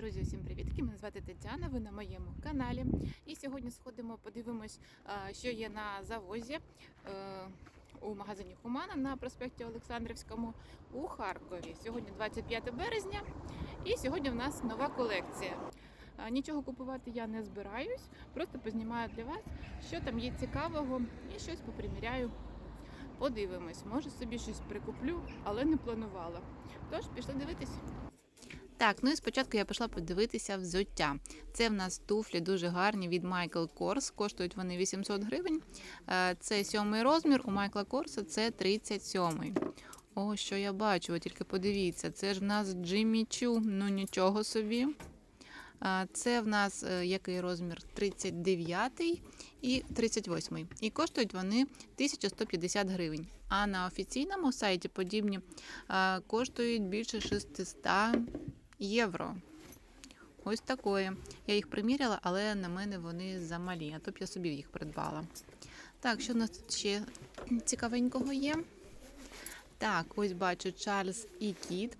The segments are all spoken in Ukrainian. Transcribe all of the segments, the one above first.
Друзі, усім привітки! Мене звати Тетяна. Ви на моєму каналі. І сьогодні сходимо, подивимось, що є на завозі е, у магазині Хумана на проспекті Олександрівському у Харкові. Сьогодні 25 березня, і сьогодні в нас нова колекція. Нічого купувати я не збираюсь, просто познімаю для вас, що там є цікавого, і щось поприміряю. Подивимось, може собі щось прикуплю, але не планувала. Тож пішли дивитись. Так, ну і спочатку я пішла подивитися взуття. Це в нас туфлі дуже гарні від Michael Kors. Коштують вони 800 гривень. Е, Це сьомий розмір. У Майкла Корса це 37. О, що я бачу, тільки подивіться. Це ж в нас Джиммі Чу. Ну нічого собі. Це в нас е, який розмір? 39 і 38. І коштують вони 1150 гривень. А на офіційному сайті подібні коштують більше 600 євро. Ось такої. Я їх приміряла, але на мене вони замалі, а то б я собі їх придбала. Так, що в нас тут ще цікавенького є? Так, ось бачу Charles і Кіт.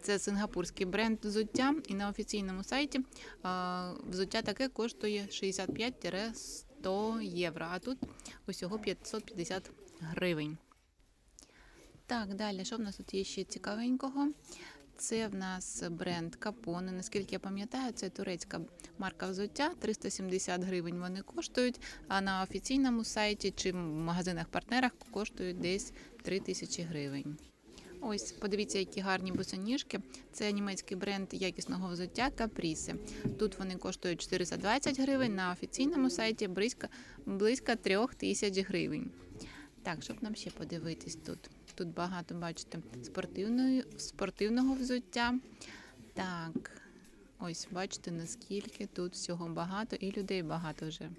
Це сингапурський бренд взуття, і на офіційному сайті взуття таке коштує 65-100 євро, а тут усього 550 гривень. Так, далі, що в нас тут є ще цікавенького? Це в нас бренд Капоне. Наскільки я пам'ятаю, це турецька марка взуття. 370 гривень вони коштують. А на офіційному сайті чи в магазинах-партнерах коштують десь 3000 гривень. Ось, подивіться, які гарні босоніжки. Це німецький бренд якісного взуття Капріси. Тут вони коштують 420 гривень, на офіційному сайті близько, близько 3000 гривень. Так, щоб нам ще подивитись тут. Тут багато, бачите, спортивної, спортивного взуття. Так, ось бачите, наскільки тут всього багато і людей багато вже.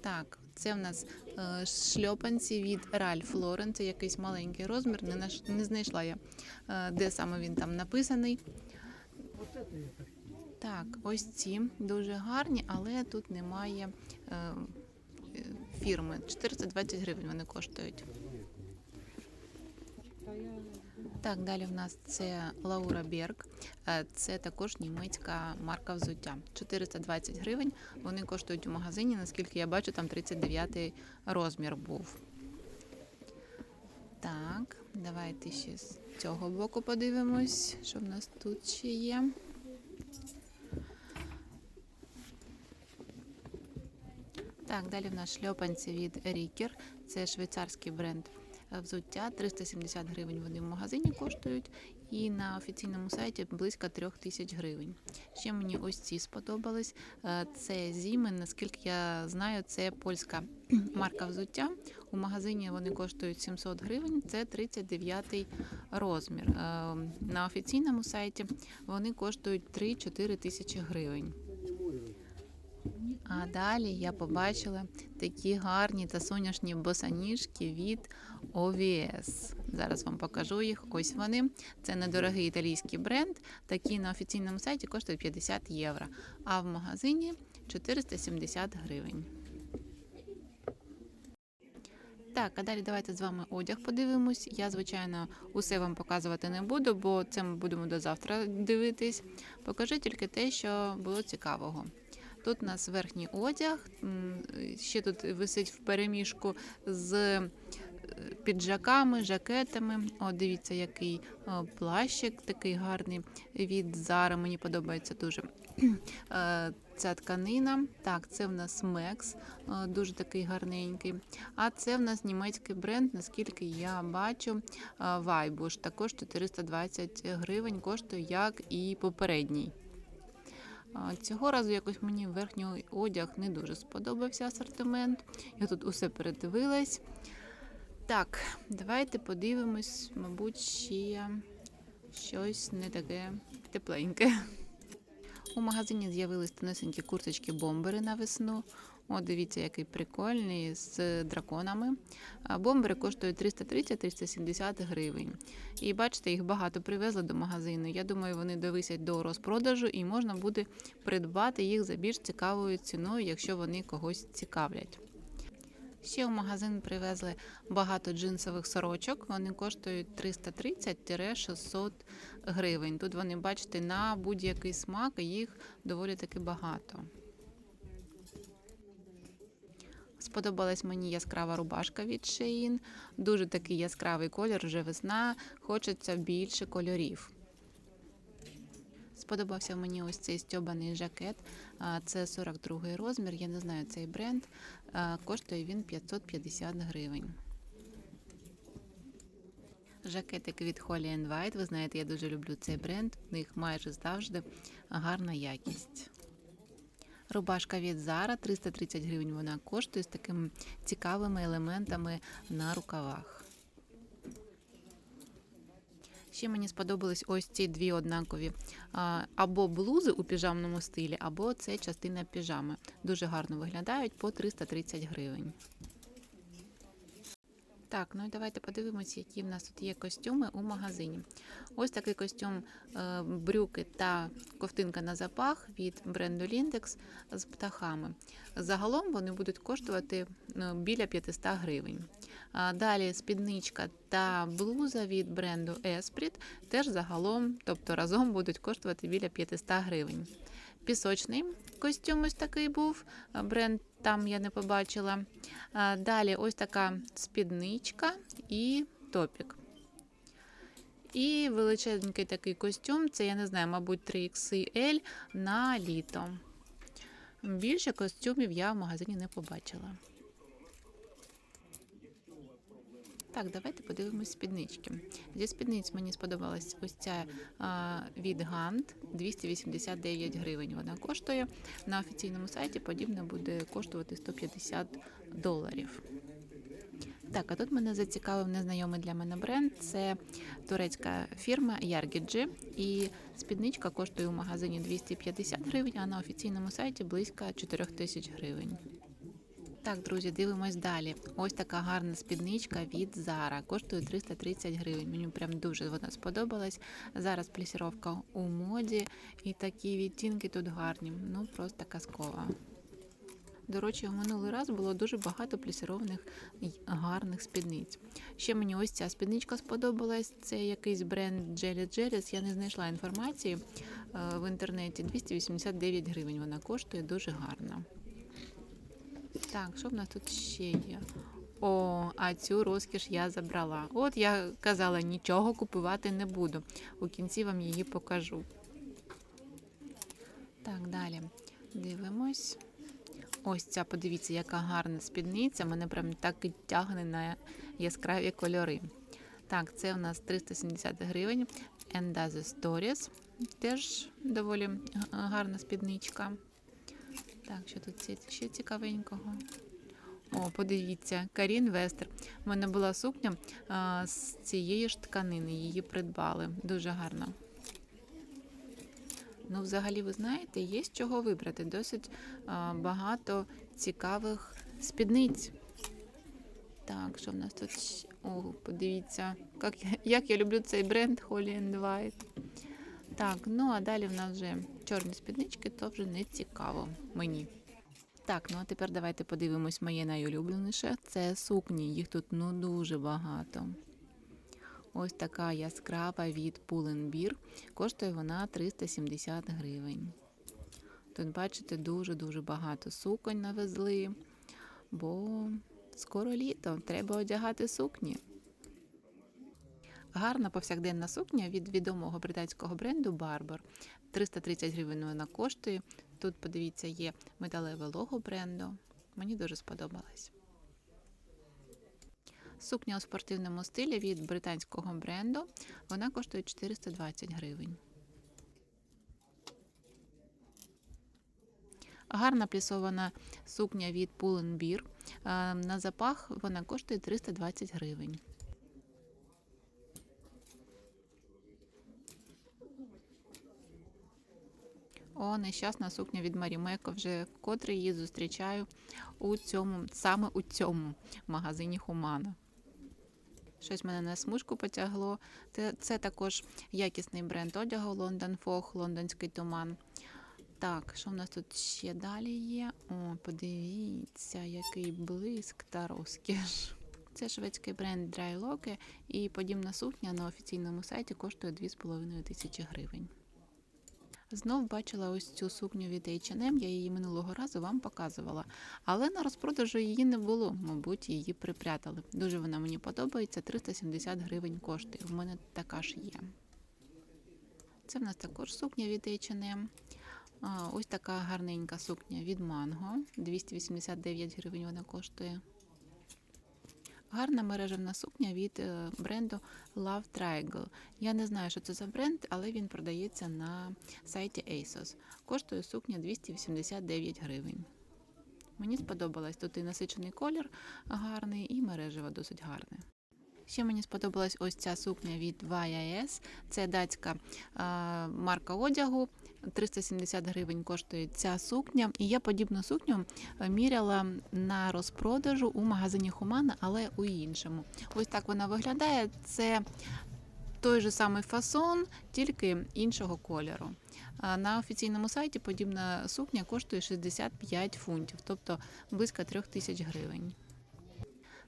Так, це в нас е, шльопанці від Ralph Lauren. Це якийсь маленький розмір. Не, наш, не знайшла я, е, де саме він там написаний. Так, ось ці дуже гарні, але тут немає е, фірми. 420 гривень вони коштують. Так, далі в нас це Лаура Берг. Е, Це також німецька марка взуття. 420 гривень. Вони коштують у магазині, наскільки я бачу, там 39 розмір був. Так, давайте ще з цього боку подивимось, що в нас тут ще є. Так, далі в нас шльопанці від Рікер. Це швейцарський бренд взуття. 370 гривень вони в магазині коштують. І на офіційному сайті близько 3 тисяч гривень. Ще мені ось ці сподобались. Е, Це Зімен, наскільки я знаю, це польська марка взуття. У магазині вони коштують 700 гривень, це 39 розмір. Е, На офіційному сайті вони коштують 3-4 тисячі гривень. А далі я побачила такі гарні та соняшні босоніжки від OVS. Зараз вам покажу їх. Ось вони. Це недорогий італійський бренд. Такі на офіційному сайті коштують 50 євро, а в магазині 470 гривень. Так, а далі давайте з вами одяг подивимось. Я, звичайно, усе вам показувати не буду, бо це ми будемо до завтра дивитись. Покажу тільки те, що було цікавого. Тут у нас верхній одяг, ще тут висить в переміжку з е, піджаками, жакетами. О, дивіться, який плащик такий гарний від Зара. Мені подобається дуже. Е, Ця тканина. Так, це в нас Мекс, е, дуже такий гарненький. А це в нас німецький бренд, наскільки я бачу, Вайбуш. Також 420 гривень коштує, як і попередній. Цього разу якось мені верхній одяг не дуже сподобався асортимент. Я тут усе передивилась. Так, давайте подивимось, мабуть, ще щось не таке тепленьке. У магазині з'явились тонесенькі курточки-бомбери на весну. О, дивіться, який прикольний з драконами. Бомбери коштують 330-370 гривень. І бачите, їх багато привезли до магазину. Я думаю, вони довисять до розпродажу і можна буде придбати їх за більш цікавою ціною, якщо вони когось цікавлять. Ще в магазин привезли багато джинсових сорочок. Вони коштують 330-600 гривень. Тут вони, бачите, на будь-який смак їх доволі таки багато. Сподобалась мені яскрава рубашка від Shein. Дуже такий яскравий колір, вже весна, хочеться більше кольорів. Сподобався мені ось цей стьобаний жакет. Це 42 розмір. Я не знаю цей бренд. Коштує він 550 гривень. Жакетик від Holly White. Ви знаєте, я дуже люблю цей бренд. В них майже завжди гарна якість. Рубашка від Zara 330 гривень. Вона коштує з такими цікавими елементами на рукавах. Ще мені сподобались ось ці дві однакові або блузи у піжамному стилі, або це частина піжами. Дуже гарно виглядають по 330 гривень. Так, ну і давайте подивимося, які в нас тут є костюми у магазині. Ось такий костюм е, брюки та ковтинка на запах від бренду Lindex з птахами. Загалом вони будуть коштувати ну, біля 500 гривень. Далі спідничка та блуза від бренду Esprit теж загалом, тобто разом будуть коштувати біля 500 гривень. Пісочний костюм ось такий був, бренд там я не побачила. Далі ось така спідничка і топік. І величезний такий костюм, це я не знаю, мабуть, 3XL на літо. Більше костюмів я в магазині не побачила. Так, давайте подивимось спіднички. Зі спідниць мені сподобалась ось ця а, від Гант 289 гривень. Вона коштує. На офіційному сайті подібне буде коштувати 150 доларів. Так, а тут мене зацікавив незнайомий для мене бренд. Це турецька фірма Яргіджі. І спідничка коштує у магазині 250 гривень, а на офіційному сайті близько 4 тисяч гривень. Так, друзі, дивимось далі. Ось така гарна спідничка від Zara. Коштує 330 гривень. Мені прям дуже вона сподобалась. Зараз плісіровка у моді, і такі відтінки тут гарні. Ну просто казкова. До речі, в минулий раз було дуже багато плісірованих й гарних спідниць. Ще мені ось ця спідничка сподобалась. Це якийсь бренд Jelly Jellies. Я не знайшла інформації е, в інтернеті. 289 гривень вона коштує дуже гарно. Так, що в нас тут ще є? О, а цю розкіш я забрала. От я казала, нічого купувати не буду. У кінці вам її покажу. Так, далі. Дивимось. Ось ця, подивіться, яка гарна спідниця. Мене прям так і тягне на яскраві кольори. Так, це у нас 370 гривень. And the Stories. Теж доволі гарна спідничка. Так, що тут ще цікавенького? О, подивіться, Карін Вестер. У мене була сукня а, з цієї ж тканини, її придбали. Дуже гарно. Ну, взагалі, ви знаєте, є з чого вибрати. Досить а, багато цікавих спідниць. Так, що в нас тут? О, подивіться, як як я люблю цей бренд Holly and White. Так, ну а далі в нас вже чорні спіднички, то вже не цікаво мені. Так, ну а тепер давайте подивимось моє найулюбленіше. Це сукні. Їх тут ну дуже багато. Ось така яскрава від Pull&Bear. Коштує вона 370 гривень. Тут, бачите, дуже-дуже багато суконь навезли, бо скоро літо, треба одягати сукні. Гарна повсякденна сукня від відомого британського бренду Barbour. 330 гривень вона коштує. Тут, подивіться, є металеве лого бренду. Мені дуже сподобалось. Сукня у спортивному стилі від британського бренду. Вона коштує 420 гривень. Гарна плісована сукня від Pull&Bear. Е, На запах вона коштує 320 гривень. О, нещасна сукня від Марімеко. Вже вкотре її зустрічаю у цьому, саме у цьому магазині Хумана. Щось мене на смужку потягло. Це, це також якісний бренд одягу London Fog, лондонський туман. Так, що в нас тут ще далі є? О, подивіться, який блиск та розкіш. Це шведський бренд Drylock і подібна сукня на офіційному сайті коштує 2,5 тисячі гривень. Знов бачила ось цю сукню від H&M, я її минулого разу вам показувала. Але на розпродажу її не було, мабуть, її припрятали. Дуже вона мені подобається, 370 гривень коштує. В мене така ж є. Це в нас також сукня від H&M. Ось така гарненька сукня від Mango. 289 гривень вона коштує. Гарна мережевна сукня від е, бренду Love Triangle. Я не знаю, що це за бренд, але він продається на сайті ASOS. Коштує сукня 289 гривень. Мені сподобалось тут і насичений колір гарний, і мережева досить гарне. Ще мені сподобалась ось ця сукня від YIS. Це датська марка одягу. 370 гривень коштує ця сукня. І я подібну сукню е, міряла на розпродажу у магазині Humana, але у іншому. Ось так вона виглядає. Це той же самий фасон, тільки іншого кольору. На офіційному сайті подібна сукня коштує 65 фунтів, тобто близько 3 тисяч гривень.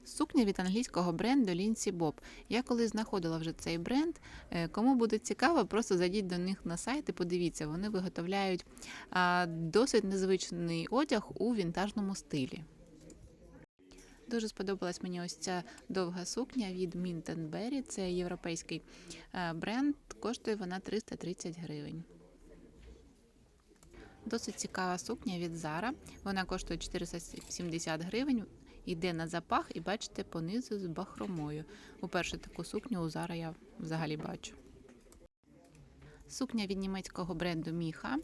Сукня від англійського бренду Lindsay Bob. Я коли знаходила вже цей бренд. е, Кому буде цікаво, просто зайдіть до них на сайт і подивіться, вони виготовляють досить незвичний одяг у вінтажному стилі. Дуже сподобалась мені ось ця довга сукня від Mint. Це європейський е, бренд. Коштує вона 330 гривень. Досить цікава сукня від Zara. Вона коштує 470 гривень. Йде на запах і бачите понизу з бахромою. Уперше таку сукню у зара. я взагалі бачу. Сукня від німецького бренду Міха.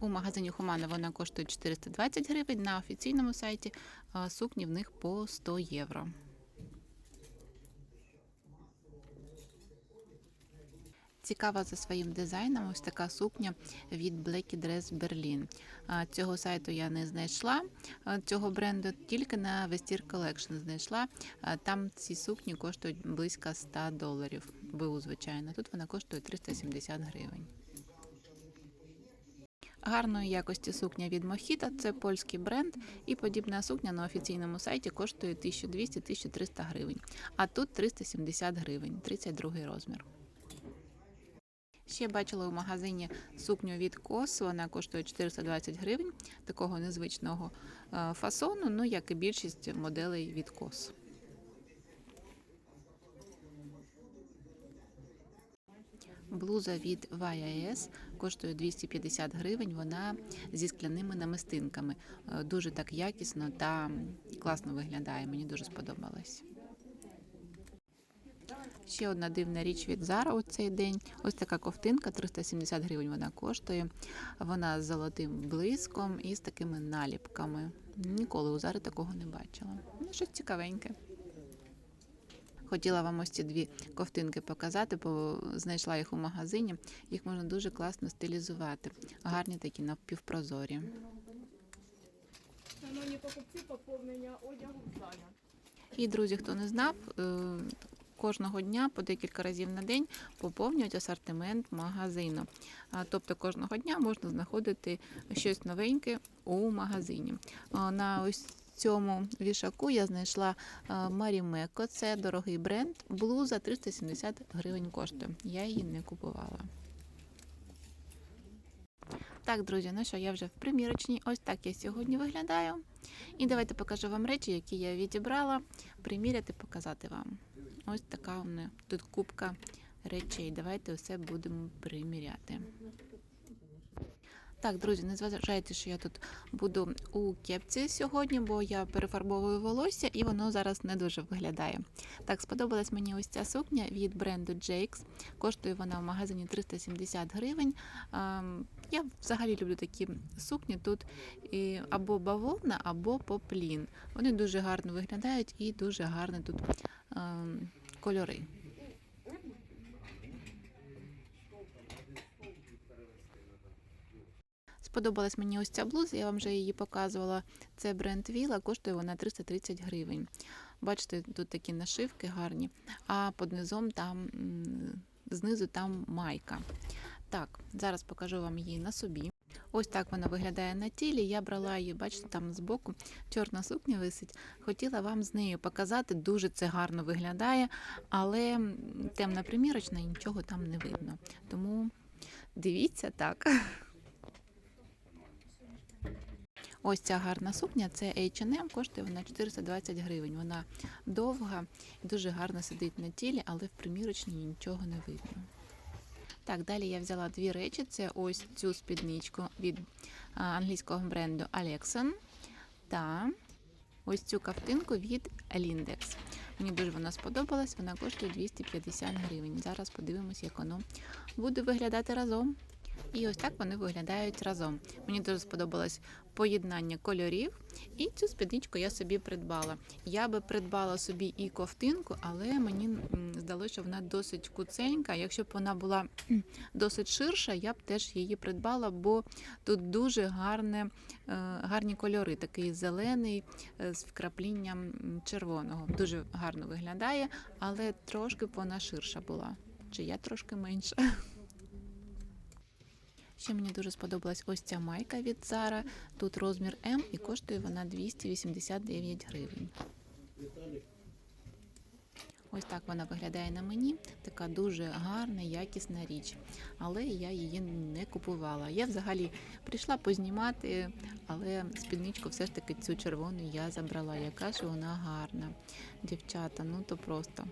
У магазині Хумана вона коштує 420 гривень. На офіційному сайті сукні в них по 100 євро. Цікава за своїм дизайном ось така сукня від Blacky Dress Berlin. Цього сайту я не знайшла цього бренду, тільки на Vestir Collection знайшла. Там ці сукні коштують близько 100 доларів. БУ, звичайно. Тут вона коштує 370 гривень. Гарної якості сукня від Mojito, це польський бренд, і подібна сукня на офіційному сайті коштує 1200-1300 гривень, а тут 370 гривень, 32 розмір. Ще бачила у магазині сукню від Кос, вона коштує 420 гривень, такого незвичного е, фасону, ну як і більшість моделей від Кос. Блуза від YIS коштує 250 гривень. Вона зі скляними намистинками. Е, Дуже так якісно та класно виглядає. Мені дуже сподобалось. Ще одна дивна річ від Zara у цей день. Ось така ковтинка, 370 гривень вона коштує. Вона з золотим блиском і з такими наліпками. Ніколи у Zara такого не бачила. Ну, щось цікавеньке. Хотіла вам ось ці дві ковтинки показати, бо знайшла їх у магазині. Їх можна дуже класно стилізувати. Гарні такі навпівпрозорі. Шановні покупці, поповнення одягу в залі. І друзі, хто не знав, е, кожного дня по декілька разів на день поповнюють асортимент магазину. Тобто кожного дня можна знаходити щось новеньке у магазині. На ось цьому вішаку я знайшла Марімеко. Це дорогий бренд. Блуза 370 гривень коштує. Я її не купувала. Так, друзі, ну що, я вже в примірочній. Ось так я сьогодні виглядаю. І давайте покажу вам речі, які я відібрала, приміряти, показати вам. Ось така у мене тут кубка речей. Давайте все будемо приміряти. Так, друзі, не зважайте, що я тут буду у кепці сьогодні, бо я перефарбовую волосся і воно зараз не дуже виглядає. Так, сподобалась мені ось ця сукня від бренду Jakes. Коштує вона в магазині 370 гривень. Я взагалі люблю такі сукні. Тут або бавовна, або поплін. Вони дуже гарно виглядають і дуже гарні тут ем, кольори. Сподобалась мені ось ця блуза, я вам вже її показувала. Це бренд Віла, коштує вона 330 гривень. Бачите, тут такі нашивки гарні, а під низом там знизу там майка. Так, зараз покажу вам її на собі. Ось так вона виглядає на тілі. Я брала її, бачите, там збоку чорна сукня висить. Хотіла вам з нею показати. Дуже це гарно виглядає, але темна примірочна і нічого там не видно. Тому дивіться так. Ось ця гарна сукня, це H&M, коштує вона 420 гривень. Вона довга, дуже гарно сидить на тілі, але в примірочній нічого не видно. Так, далі я взяла дві речі. Це ось цю спідничку від англійського бренду Alexon та ось цю кафтинку від Lindex. Мені дуже вона сподобалась, вона коштує 250 гривень. Зараз подивимось, як воно буде виглядати разом. І ось так вони виглядають разом. Мені дуже сподобалось поєднання кольорів, і цю спідничку я собі придбала. Я би придбала собі і ковтинку, але мені здалося, що вона досить куценька. Якщо б вона була досить ширша, я б теж її придбала, бо тут дуже гарне, е, гарні кольори, такий зелений е, з вкраплінням червоного. Дуже гарно виглядає, але трошки б вона ширша була. Чи я трошки менша. Ще мені дуже сподобалась ось ця майка від Zara. Тут розмір М і коштує вона 289 гривень. Ось так вона виглядає на мені. Така дуже гарна, якісна річ. Але я її не купувала. Я взагалі прийшла познімати, але спідничку все ж таки цю червону я забрала. Яка ж вона гарна. Дівчата, ну то просто.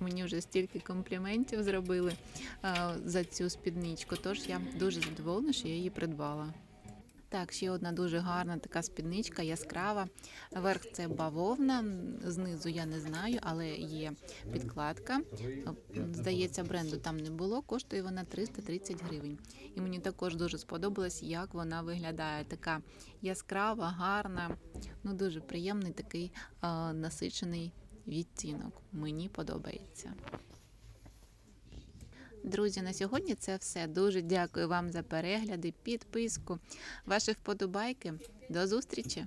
Мені вже стільки компліментів зробили е, за цю спідничку, тож я дуже задоволена, що я її придбала. Так, ще одна дуже гарна така спідничка, яскрава. Верх це бавовна, знизу я не знаю, але є підкладка. Здається, бренду там не було. Коштує вона 330 гривень. І мені також дуже сподобалось, як вона виглядає. Така яскрава, гарна, ну дуже приємний такий е, насичений відтінок. Мені подобається. Друзі, на сьогодні це все. Дуже дякую вам за перегляди, підписку, ваші вподобайки. До зустрічі!